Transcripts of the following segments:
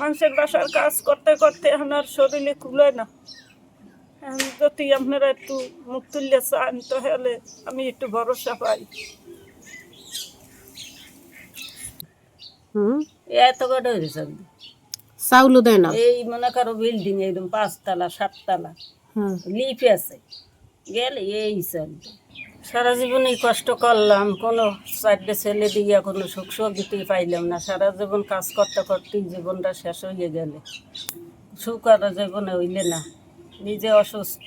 মানুষের বাসার কাজ করতে করতে আর শরীরে খুলে না। যদি আপনারা একটু মুখ তুললে চান তাহলে আমি একটু ভরসা পাই। হুম? এত কটা হয়েছে চাউলও দেয় না। এই মনে করো বিল্ডিং একদম পাঁচতলা সাততলা। হুম। লিপ আছে। গেলে এই চলবে সারা জীবনই কষ্ট করলাম, কোনো চারটে ছেলে দিয়ে কোনো সুখ সুবিধা পাইলাম না। সারা জীবন কাজ করতে করতেই জীবনটা শেষ হয়ে গেলে। সুখ আর জীবনে হইলে না, নিজে অসুস্থ,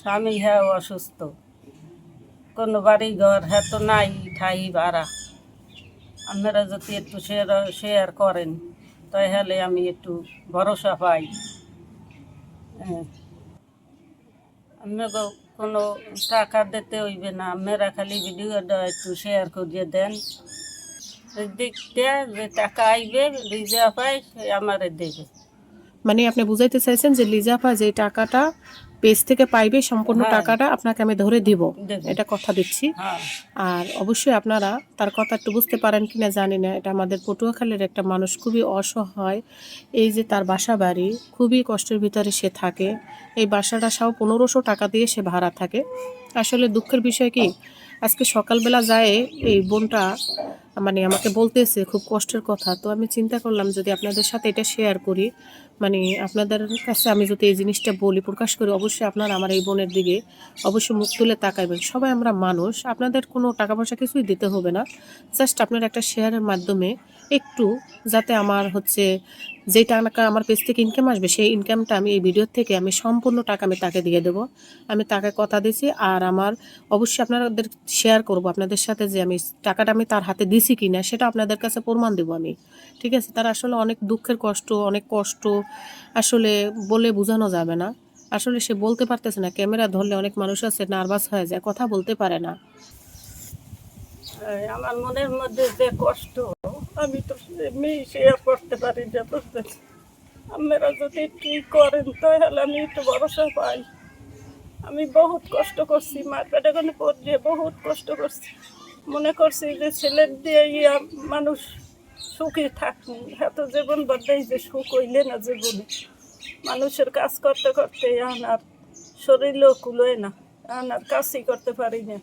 স্বামী হ্যাঁ অসুস্থ। কোনো বাড়ি ঘর হ্যাঁ তো নাই ঠাই ভাড়া। আপনারা যদি একটু শেয়ার শেয়ার করেন, তাহলে আমি একটু ভরসা পাই। হ্যাঁ। আপনাকে কোনো টাকা দিতে হইবে না। মেরা খালি ভিডিওটা একটু শেয়ার করিয়ে দেন। দেখতে যে টাকা আইবে, লিজা পাই আমারে দেবে। মানে আপনি বুঝাইতে চাইছেন যে লিজাফা যে টাকাটা পেজ থেকে পাইবে সম্পূর্ণ হ্যাঁ। টাকাটা আপনাকে আমি ধরে দিব। এটা কথা দিচ্ছি। হ্যাঁ। আর অবশ্যই আপনারা তার কথা একটু বুঝতে পারেন কিনা জানি না। এটা আমাদের পটুয়াখালীর একটা মানুষ খুবই অসহায়। এই যে তার বাসা বাড়ি খুবই কষ্টের ভিতরে সে থাকে। এই বাসাটা সহ পনেরোশো টাকা দিয়ে সে ভাড়া থাকে। আসলে দুঃখের বিষয় কি আজকে সকালবেলা যায় এই বোনটা মানে আমাকে বলতেছে খুব কষ্টের কথা। তো আমি চিন্তা করলাম যদি আপনাদের সাথে এটা শেয়ার করি মানে আপনাদের কাছে আমি যদি এই জিনিসটা বলি, প্রকাশ করি, অবশ্যই আপনারা আমার এই বোনের দিকে অবশ্যই মুখ তুলে তাকাইবেন। সবাই আমরা মানুষ, আপনাদের কোনো টাকা পয়সা কিছুই দিতে হবে না। জাস্ট আপনার একটা শেয়ারের মাধ্যমে একটু যাতে আমার হচ্ছে যে টাকা আমার পেজ থেকে ইনকাম আসবে, সেই ইনকামটা আমি এই ভিডিও থেকে আমি সম্পূর্ণ টাকা আমি তাকে দিয়ে দেবো। আমি তাকে কথা দিয়েছি আর আমার অবশ্যই আপনাদের শেয়ার করব আপনাদের সাথে যে আমি টাকাটা আমি তার হাতে দিছি কি না সেটা আপনাদের কাছে প্রমাণ দেবো আমি। ঠিক আছে? তার আসলে অনেক দুঃখের কষ্ট, অনেক কষ্ট আসলে বলে বোঝানো যাবে না। আসলে সে বলতে পারতেছে না, ক্যামেরা ধরলে অনেক মানুষ আছে নার্ভাস হয়ে যায়, কথা বলতে পারে না। আমার মনের মধ্যে যে কষ্ট আমি তো এমনি শেয়ার করতে পারি না বুঝতে আপনারা যদি ই করেন তাহলে আমি একটু ভরসা পাই। আমি বহুত কষ্ট করছি, মার পেটে কোনো পড়িয়ে বহুত কষ্ট করছি। মনে করছি যে ছেলের দিয়ে ইয়া মানুষ সুখী থাকুন এত জীবন বদাই যে সুখ হইলে না জীবনে। মানুষের কাজ করতে করতে এখন আর শরীরও কুলোয় না এখন আর কাজই করতে পারি না।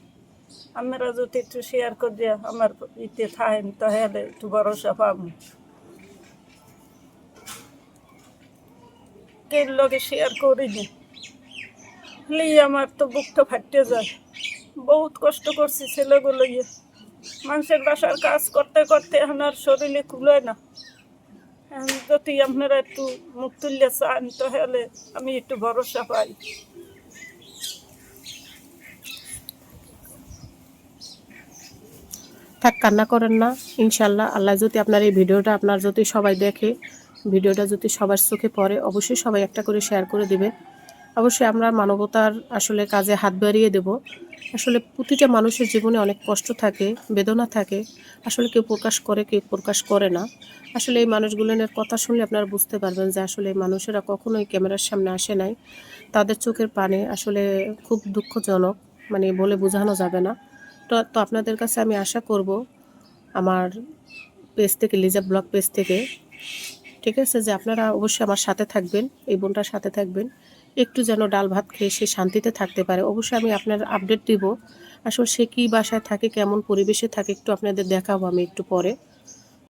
আমরা যদি একটু শেয়ার করে আমার ইতে থাকেন তাহলে একটু ভরসা পাবো। কে লগে শেয়ার করি না হলেই আমার তো বুকটা ফাটতে যায়। বহুত কষ্ট করছি ছেলেগুলো ইয়ে মানুষের বাসার কাজ করতে করতে আর শরীরে কুলোয় না। যদি আপনারা একটু মুখ তুললে চান, তাহলে আমি একটু ভরসা পাই। থাক, কান্না করেন না। ইনশাল্লাহ আল্লাহ যদি আপনার এই ভিডিওটা আপনার যদি সবাই দেখে, ভিডিওটা যদি সবার চোখে পড়ে, অবশ্যই সবাই একটা করে শেয়ার করে দিবেন। অবশ্যই আমরা মানবতার আসলে কাজে হাত বাড়িয়ে দেব। আসলে প্রতিটা মানুষের জীবনে অনেক কষ্ট থাকে, বেদনা থাকে। আসলে কেউ প্রকাশ করে, কেউ প্রকাশ করে না। আসলে এই মানুষগুলোর কথা শুনলে আপনারা বুঝতে পারবেন যে আসলে এই মানুষেরা কখনোই ক্যামেরার সামনে আসে নাই। তাদের চোখের পানে আসলে খুব দুঃখজনক মানে বলে বোঝানো যাবে না। তো আপনাদের কাছে আমি আশা করব আমার পেজ থেকে, লিজা ব্লগ পেজ থেকে, ঠিক আছে, যে আপনারা অবশ্যই আমার সাথে থাকবেন, এই বোনটার সাথে থাকবেন। একটু যেন ডাল ভাত খেয়ে সে শান্তিতে থাকতে পারে। অবশ্যই আমি আপনার আপডেট দিব। আসলে সে কী বাসায় থাকে, কেমন পরিবেশে থাকে, একটু আপনাদের দেখাবো আমি একটু পরে।